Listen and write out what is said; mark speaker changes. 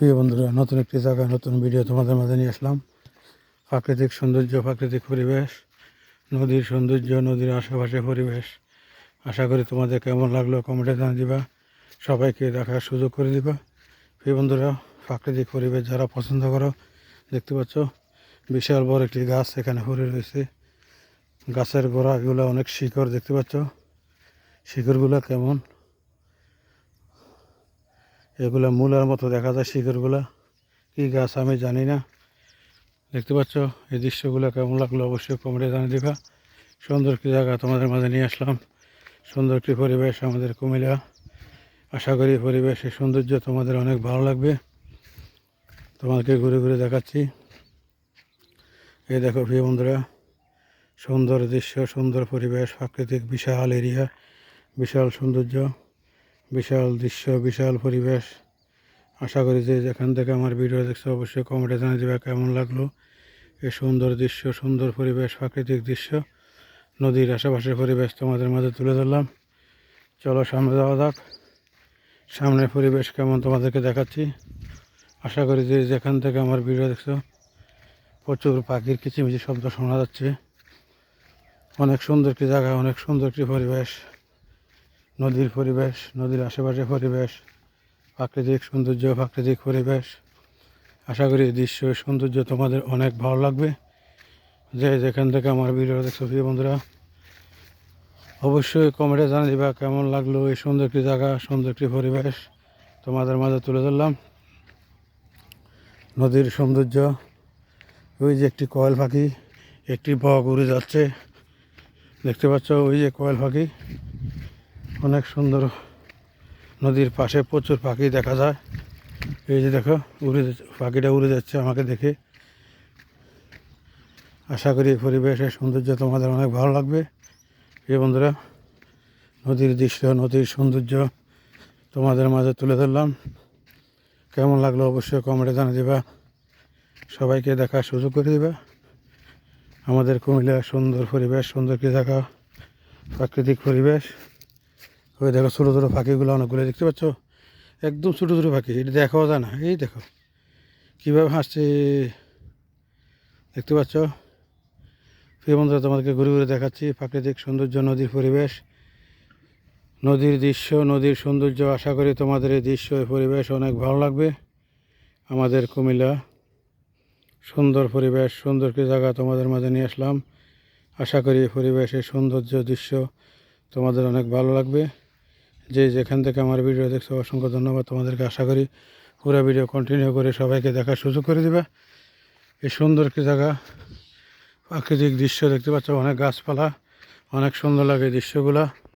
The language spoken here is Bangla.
Speaker 1: প্রিয় বন্ধুরা, নতুন একটি জায়গায় নতুন ভিডিও তোমাদের মাঝে নিয়ে আসলাম। প্রাকৃতিক সৌন্দর্য, প্রাকৃতিক পরিবেশ, নদীর সৌন্দর্য, নদীর আশেপাশে পরিবেশ। আশা করি তোমাদের কেমন লাগল কমেন্টে জানিয়ে দিবা। সবাইকে দেখার সুযোগ করে দিবা। প্রিয় বন্ধুরা, প্রাকৃতিক পরিবেশ যারা পছন্দ করো, দেখতে পাচ্ছ, বিশাল বড় একটি গাছ এখানে ভরে রয়েছে। গাছের গোড়া গোড়াগুলো অনেক শিকড়, দেখতে পাচ্ছ। শিকড়গুলো কেমন? এগুলা মূলার মতো দেখা যায় শিকড়গুলা। কী গাছ আমি জানি না। দেখতে পাচ্ছ, এই দৃশ্যগুলো কেমন লাগল অবশ্যই কমেন্টে জানিয়ে দিবা। সুন্দর একটি জায়গা তোমাদের মাঝে নিয়ে আসলাম। সুন্দর একটি পরিবেশ আমাদের কুমিল্লা। আশা করি পরিবেশের সৌন্দর্য তোমাদের অনেক ভালো লাগবে। তোমাদেরকে ঘুরে ঘুরে দেখাচ্ছি। এই দেখো প্রিয় বন্ধুরা। সুন্দর দৃশ্য, সুন্দর পরিবেশ, প্রাকৃতিক বিশাল এরিয়া, বিশাল সৌন্দর্য। বিশাল দৃশ্য, বিশাল পরিবেশ। আশা করি যে যেখান থেকে আমার ভিডিও দেখছ, অবশ্যই কমেন্টে জানিয়ে দেবে কেমন লাগল। এই সুন্দর দৃশ্য, সুন্দর পরিবেশ, প্রাকৃতিক দৃশ্য। নদীর আশেপাশের পরিবেশ তোমাদের মাঝে তুলে ধরলাম। চলো সামনে যাওয়া যাক। সামনের পরিবেশ কেমন তোমাদেরকে দেখাচ্ছি। আশা করি যে যেখান থেকে আমার ভিডিও দেখছ, প্রচুর পাখির কিচিমিচি শব্দ শোনা যাচ্ছে। অনেক সুন্দর একটি জায়গা, অনেক সুন্দর একটি পরিবেশ। নদীর পরিবেশ, নদীর আশেপাশে পরিবেশ, প্রাকৃতিক সৌন্দর্য, প্রাকৃতিক পরিবেশ। আশা করি এই দৃশ্য সৌন্দর্য তোমাদের অনেক ভালো লাগবে। যে যেখান থেকে আমার ভিডিও দেখছ, প্রিয় বন্ধুরা, অবশ্যই কমেন্টে জানিয়ে দিবা কেমন লাগল এই সুন্দর একটি জায়গা, সুন্দর একটি পরিবেশ তোমাদের মাঝে তুলে ধরলাম। নদীর সৌন্দর্য, ওই যে একটি কয়েল পাখি, একটি বক উড়ে যাচ্ছে। দেখতে পাচ্ছ, ওই যে কয়েল পাখি। অনেক সুন্দর নদীর পাশে প্রচুর পাখি দেখা যায়। এই যে দেখো, উড়ে পাখিটা উড়ে যাচ্ছে আমাকে দেখে। আশা করি পরিবেশের সৌন্দর্য তোমাদের অনেক ভালো লাগবে। এই বন্ধুরা, নদীর দৃশ্য, নদীর সৌন্দর্য তোমাদের মাঝে তুলে ধরলাম। কেমন লাগল অবশ্যই কমেন্টে জানিয়ে দেবা। সবাইকে দেখার সুযোগ করে দেবা। আমাদের কুমিল্লা সুন্দর পরিবেশ, সুন্দর কি দেখা প্রাকৃতিক পরিবেশ। ওই দেখো ছোটো ছোটো পাখিগুলো অনেকগুলো, দেখতে পাচ্ছ? একদম ছোটো ছোটো পাখি, এটা দেখাও যায় না। এই দেখো, কীভাবে হাসছে। দেখতে পাচ্ছ? প্রিয় বন্ধুরা, তোমাদেরকে ঘুরে ঘুরে দেখাচ্ছি প্রাকৃতিক সৌন্দর্য, নদীর পরিবেশ। নদীর দৃশ্য, নদীর সৌন্দর্য, আশা করি তোমাদের এই দৃশ্য পরিবেশ অনেক ভালো লাগবে। আমাদের কুমিল্লা, সুন্দর পরিবেশ, সুন্দর একটি জায়গা তোমাদের মাঝে নিয়ে আসলাম। আশা করি পরিবেশের সৌন্দর্য দৃশ্য তোমাদের অনেক ভালো লাগবে। যে যেখান থেকে আমার ভিডিও দেখছ, অসংখ্য ধন্যবাদ তোমাদেরকে। আশা করি পুরো ভিডিও কন্টিনিউ করে সবাইকে দেখার সুযোগ করে দেবে। এই সুন্দর একটি জায়গা, প্রাকৃতিক দৃশ্য দেখতে পাচ্ছ, অনেক গাছপালা, অনেক সুন্দর লাগে দৃশ্যগুলা।